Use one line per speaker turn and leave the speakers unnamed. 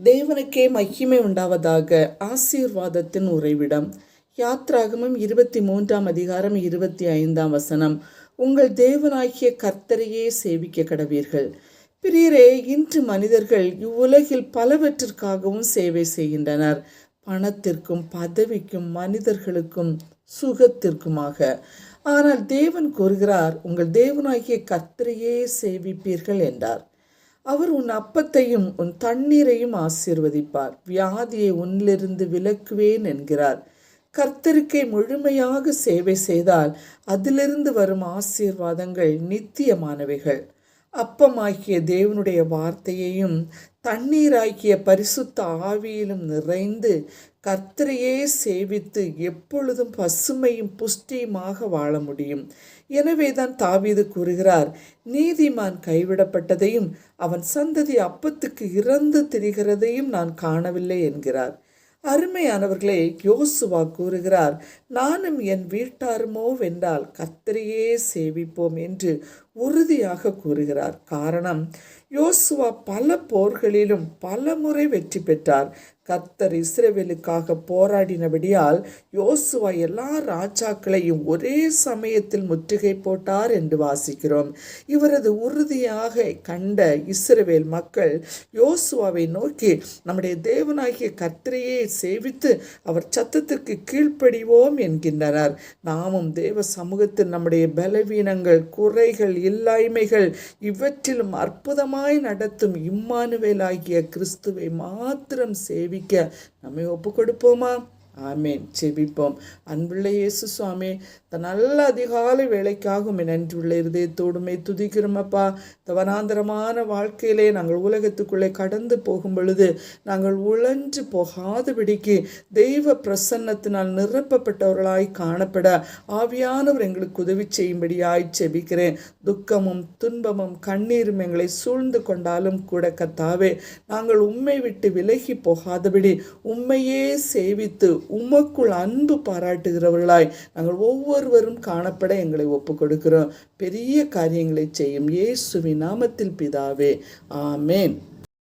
தேவனுக்கே மகிமை உண்டாவதாக ஆசீர்வாதத்தின் உறைவிடம். யாத்ராகமம் இருபத்தி மூன்றாம் அதிகாரம் இருபத்தி ஐந்தாம் வசனம். உங்கள் தேவனாகிய கர்த்தரையே சேவிக்க கடவீர்கள். பிரியரே இன்று மனிதர்கள் இவ்வுலகில் பலவற்றிற்காகவும் சேவை செய்கின்றனர். பணத்திற்கும் பதவிக்கும் மனிதர்களுக்கும் சுகத்திற்குமாக. ஆனால் தேவன் கூறுகிறார் உங்கள் தேவனாகிய கர்த்தரையே சேவிப்பீர்கள் என்றார். அவர் உன் அப்பத்தையும் உன் தண்ணீரையும் ஆசீர்வதிப்பார். வியாதியை உன்னிலிருந்து விலக்குவேன் என்கிறார். கர்த்தருக்கே முழுமையாக சேவை செய்தால் அதிலிருந்து வரும் ஆசீர்வாதங்கள் நித்தியமானவைகள். அப்பமாகிய தேவனுடைய வார்த்தையையும் தண்ணீராக்கிய பரிசுத்த ஆவியிலும் நிறைந்து கர்த்தரையே சேவித்து எப்பொழுதும் பசுமையும் புஷ்டியுமாக வாழ முடியும். எனவேதான் தாவீது கூறுகிறார் நீதிமான் கைவிடப்பட்டதையும் அவன் சந்ததி அப்பத்துக்கு இறந்து திரிகிறதையும் நான் காணவில்லை என்கிறார். அருமையானவர்களே யோசுவா கூறுகிறார் நானும் என் வீட்டாருமோ வென்றால் கத்திரையே சேவிப்போம் என்று உறுதியாக கூறுகிறார். காரணம் யோசுவா பல போர்களிலும் பல முறை வெற்றி பெற்றார். கர்த்தர் இஸ்ரேவேலுக்காக போராடினபடியால் யோசுவா எல்லா ராஜாக்களையும் ஒரே சமயத்தில் முற்றுகை போட்டார் என்று வாசிக்கிறோம். இவரது உறுதியாக கண்ட இஸ்ரவேல் மக்கள் யோசுவாவை நோக்கி நம்முடைய தேவனாகிய கர்த்தரையே சேவித்து அவர் சத்தத்திற்கு கீழ்ப்படிவோம் என்கின்றனர். நாமும் தேவ சமூகத்தில் நம்முடைய பலவீனங்கள் குறைகள் இல்லாய்மைகள் இவற்றிலும் அற்புதமாய் நடத்தும் இம்மானுவேலாகிய கிறிஸ்துவை மாத்திரம் சேவிக்க நம்மை ஒப்பு கொடுப்போமா ஆமேன். செபிப்போம் அன்புள்ள இயேசு சுவாமி இந்த நல்ல அதிகாலை வேலைக்காகும் நன்றியுள்ள இருதயத்தோடுமே துதிக்கிறோமப்பா இந்த வனாந்தரமான வாழ்க்கையிலே நாங்கள் உலகத்துக்குள்ளே கடந்து போகும் பொழுது நாங்கள் உழன்று போகாதபடிக்கு தெய்வ பிரசன்னத்தினால் நிரப்பப்பட்டவர்களாய் காணப்பட ஆவியானவர் எங்களுக்கு உதவி செய்யும்படியாய் செபிக்கிறேன் துக்கமும் துன்பமும் கண்ணீரும் எங்களை சூழ்ந்து கொண்டாலும் கூட கத்தாவே நாங்கள் உம்மை விட்டு விலகி போகாதபடி உம்மையே சேவித்து உமக்குள் அன்பு பாராட்டுகிறவர்களாய் நாங்கள் ஒவ்வொருவரும் காணப்பட எங்களை ஒப்பு கொடுக்கிறோம் பெரிய காரியங்களை செய்யும் இயேசுவின் நாமத்தில் பிதாவே. ஆமேன்.